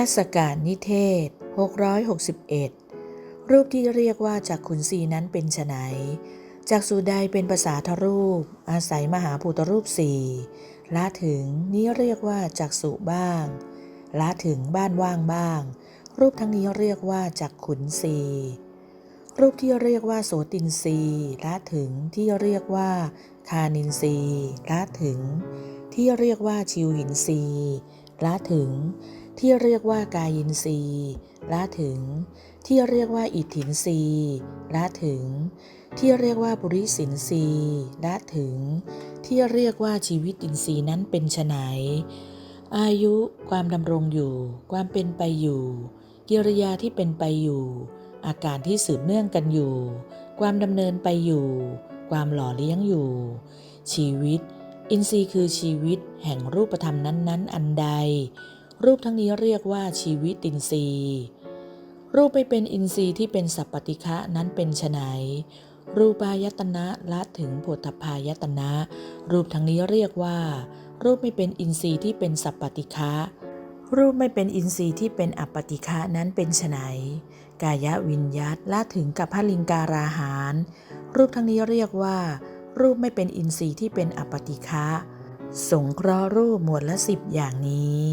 ทัศการนิเทศ 661 รูปที่เรียกว่าจากขุนศีนั้นเป็นไฉนจากสุใดเป็นภาษาทรูป อาศัยมหาภูตรูปสี่ละถึงนี้เรียกว่าจากสุบ้างละถึงบ้านว่างบ้าง รูปทั้งนี้เรียกว่าจากขุนศีรูปที่เรียกว่าโสตินรีละถึงที่เรียกว่าคานินรีละถึง ที่เรียกว่าชิวหินรี ละถึง ที่เรียกว่ากายินทรีย์ละถึง ที่เรียกว่าอิทธินทรีย์ละถึง ที่เรียกว่าบุริสินทรีย์ละถึง ที่เรียกว่าชีวิตอินทรีย์นั้นเป็นไฉนอายุความดำรงอยู่ ความเป็นไปอยู่ กิริยาที่เป็นไปอยู่ อาการที่สืบเนื่องกันอยู่ ความดำเนินไปอยู่ ความหล่อเลี้ยงอยู่ ชีวิต อินทรีย์คือชีวิตแห่งรูปธรรมนั้นๆ อันใด รูปทั้งนี้เรียกว่าชีวิตอินทรีย์ รูปไม่เป็นอินทรีย์ที่เป็นสัพปติฆะนั้นเป็นไฉนรูปายตนะละถึงโผฏพายตนะ รูปทั้งนี้เรียกว่า รูปไม่เป็นอินทรีย์ที่เป็นสัพปติฆะรูปไม่เป็นอินทรีย์ที่เป็นอัปปติฆะนั้นเป็นไฉนกายวิญยัตละถึงกับพลิงการาหาร รูปทั้งนี้เรียกว่า รูปไม่เป็นอินทรีย์ที่เป็นอปติฆะสงเคราะห์รูปหมวดละสิบอย่างนี้